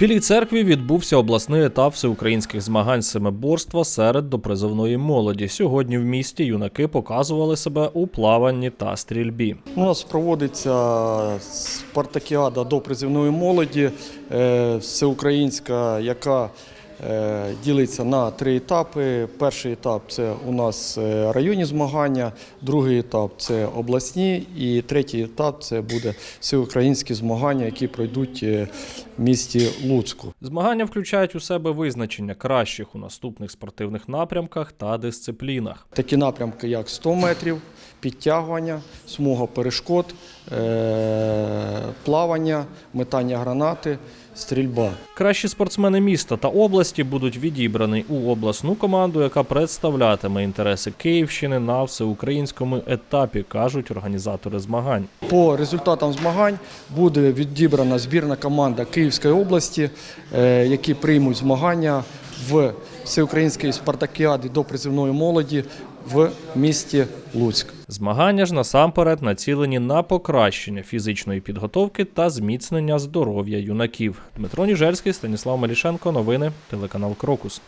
В церкві відбувся обласний етап всеукраїнських змагань з семиборства серед допризовної молоді. Сьогодні в місті юнаки показували себе у плаванні та стрільбі. У нас проводиться спартакіада до призивної молоді, е, всеукраїнська, яка ділиться на три етапи. Перший етап це у нас е, районні змагання, другий етап це обласні, і третій етап це буде всеукраїнські змагання, які пройдуть е, в місті Луцьку. Змагання включають у себе визначення кращих у наступних спортивних напрямках та дисциплінах. Такі напрямки, як 100 метрів, підтягування, смуга перешкод, е, плавання, метання гранати, стрільба. Кращі спортсмени міста та області будуть відібрані у обласну команду, яка представлятиме інтереси Київщини на всеукраїнському етапі, кажуть організатори змагань. По результатам змагань буде відібрана збірна команда Київської області, е, які приймуть змагання в всеукраїнській спартакіади до призивної молоді в місті Луцьк. Змагання ж насамперед націлені на покращення фізичної підготовки та зміцнення здоров'я юнаків. Дмитро Ніжельський, Станіслав Малішенко, Новини телеканал Крокус.